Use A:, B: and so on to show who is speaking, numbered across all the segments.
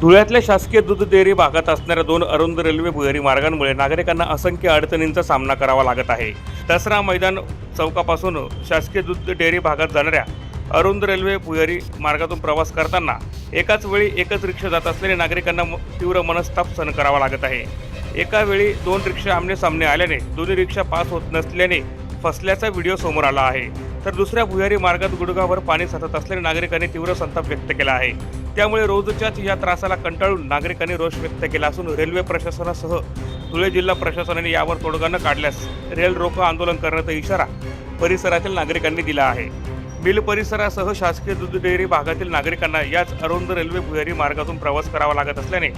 A: धुळ्यातल्या शासकीय दूध डेअरी भागात असणाऱ्या दोन अरुंद रेल्वे भुयारी मार्गांमुळे नागरिकांना असंख्य अडचणींचा सामना करावा लागत आहे. दसरा मैदान चौकापासून शासकीय दूध डेअरी भागात जाणाऱ्या अरुंद रेल्वे भुयारी मार्गातून प्रवास करताना एकाच वेळी एकच रिक्षा जात असल्याने नागरिकांना तीव्र मनस्ताप सहन करावा लागत आहे. एका वेळी दोन रिक्षा आमने सामने आल्याने दोन्ही रिक्षा पास होत नसल्याने फसल्याचा व्हिडिओ समोर आला आहे. तर दुसऱ्या भुयारी मार्गात गुडगावर पाणी साचत असल्याने नागरिकांनी तीव्र संताप व्यक्त केला आहे. त्यामुळे रोजच्याच या त्रासाला कंटाळून नागरिकांनी रोष व्यक्त केला असून रेल्वे प्रशासनासह धुळे जिल्हा प्रशासनाने यावर तोडगा न काढल्यास रेल रोको आंदोलन करण्याचा इशारा परिसरातील नागरिकांनी दिला आहे. मिल परिसरासह शासकीय दूध डेअरी भागातील नागरिकांना याच अरुंद रेल्वे भुयारी मार्गातून प्रवास करावा लागत असल्याने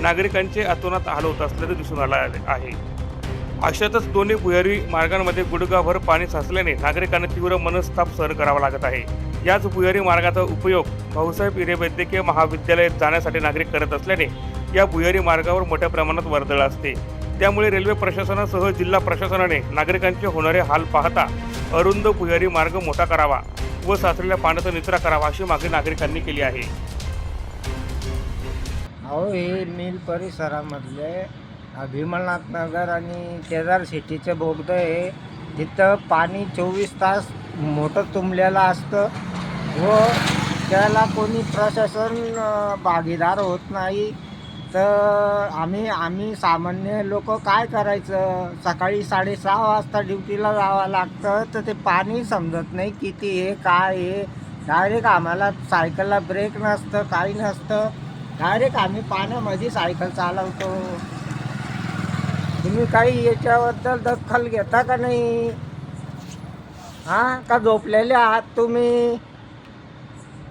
A: नागरिकांचे अतोनात हाल होत असल्याचे दिसून आलं आहे. अशातच दोन्ही भुयारी मार्गांमध्ये गुडघाभर पाणी साचल्याने नागरिकांना तीव्र मनस्ताप सहन करावा लागत आहे. याच भुयारी मार्गाचा उपयोग भाऊसाहेब हिरे वैद्यकीय महाविद्यालयात जाण्यासाठी नागरिक करत असल्याने या भुयारी मार्गावर मोठ्या प्रमाणात वर्दळ असते. त्यामुळे रेल्वे प्रशासनासह जिल्हा प्रशासनाने नागरिकांचे होणारे हाल पाहता अरुंद भुयारी मार्ग मोठा करावा व साचलेल्या पाण्याचा निचरा करावा अशी मागणी नागरिकांनी केली आहे.
B: अहो हे मिल परिसरामधले अभिमलनाथनगर नगर आणि केदार सिटीचं बोगदं आहे तिथं पाणी चोवीस तास मोठं तुंबलेलं असतं. व त्याला कोणी प्रशासन भागीदार होत नाही. तर आम्ही आम्ही सामान्य लोक काय करायचं? सकाळी साडेसहा वाजता ड्युटीला जावं लागतं. तर ते पाणी समजत नाही किती आहे काय आहे डायरेक्ट आम्हाला सायकलला ब्रेक नसतं काही नसतं. डायरेक्ट आम्ही पाण्यामध्ये सायकल चालवतो. तुम्ही काही याच्याबद्दल दखल घेता का नाही? हां? का झोपलेले आहात तुम्ही?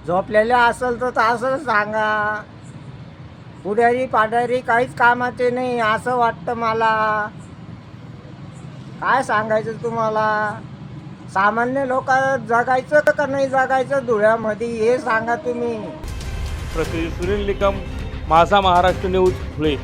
B: झोपलेले असेल तर असं सांगा. पुढारी पाढारी काहीच कामाचे नाही असं वाटतं मला. काय सांगायचं तुम्हाला? सामान्य लोक जगायचं का नाही जगायचं धुळ्यामध्ये हे सांगा तुम्ही.
A: सुनील निकम माझा महाराष्ट्र न्यूज धुळे.